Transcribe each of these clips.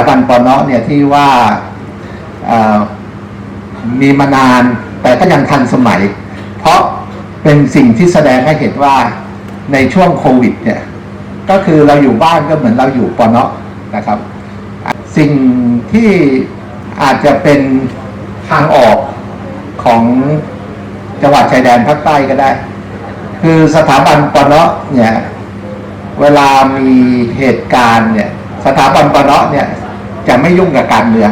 าบันปอนอเนี่ยที่ว่ามีมานานแต่ก็ยังทันสมัย เพราะเป็นสิ่งที่แสดงให้เห็นว่าในช่วงโควิดเนี่ยก็คือเราอยู่บ้านก็เหมือนเราอยู่ปอนอนะครับ สิ่งที่อาจจะเป็นทางออกของจังหวัดชายแดนภาคใต้ก็ได้ คือสถาบันปอนอเนี่ยเวลามีเหตุการณ์เนี่ยสถาบันปอนะเนี่ย จะไม่ยุ่งกับการเมือง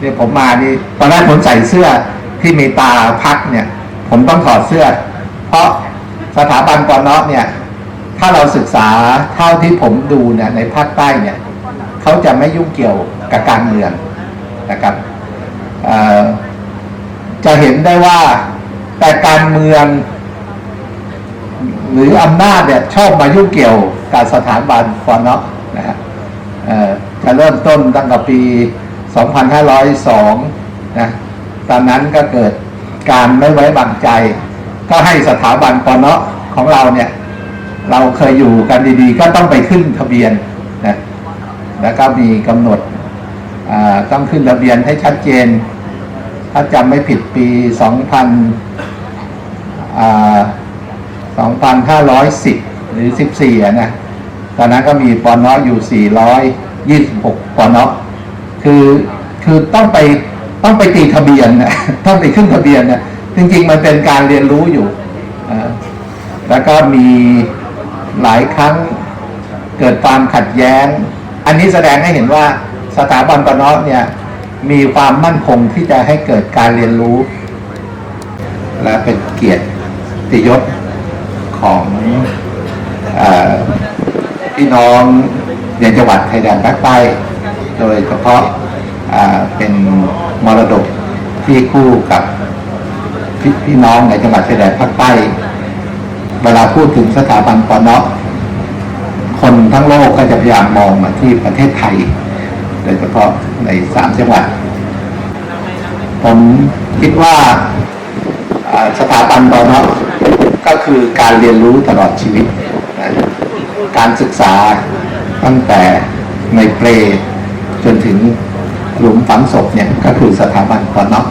เนี่ยผมมานี่ตอนแรกผมใส่เสื้อที่มีตาพักเนี่ย ผมต้องถอดเสื้อ เพราะสถาบันปนอเนี่ย ถ้าเราศึกษาเท่าที่ผมดูเนี่ยในภาคใต้เนี่ยเขาจะไม่ยุ่งเกี่ยวกับการเมืองนะครับจะเห็นได้ว่าแต่การเมืองหรืออำนาจเนี่ยชอบมายุ่งเกี่ยวกับสถาบันฟอนเนาะนะฮะเอ่อ จะเริ่มต้นตั้งแต่ปี 2502 นะ ตอนนั้นก็เกิดการไม่ไว้วางใจ ก็ให้สถาบันปอนเนาะของเราเนี่ย เราเคยอยู่กันดีๆ ก็ต้องไปขึ้นทะเบียนนะ แล้วก็มีกำหนดอ่าต้องขึ้นทะเบียนให้ชัดเจน ถ้าจำไม่ผิดปี 2000 2510 หรือ 14นะตอนนั้นก็มีปอนออยู่ 400 426ปอนอคือคือต้องไปต้องไปตีทะเบียนนะต้องไปขึ้นทะเบียนนะจริงๆมันเป็นการเรียนรู้อยู่อ่าแล้วก็มีหลายครั้งเกิดความขัดแย้ง อันนี้แสดงให้เห็นว่าสถาบันปอนอเนี่ยมีความมั่นคงที่จะให้เกิดการเรียนรู้ และเป็นเกียรติยศของอพี่น้อง ในจังหวัดชายแดนภาคใต้ โดยเฉพาะเป็นมรดกที่คู่กับพพี่น้องในจังหวัดชายแดนภาคใต้ เวลาพูดถึงสถาบันปอนอคนทั้งโลกก็จะพยายามมองมาที่ประเทศไทย โดยเฉพาะในสามจังหวัด ผมคิดว่าสถาบันปอนอก็คือการเรียนรู้ตลอดชีวิต การศึกษา ตั้งแต่ในเปลจนถึงหลุมฝังศพเนี่ยก็คือสถาบันปอนอ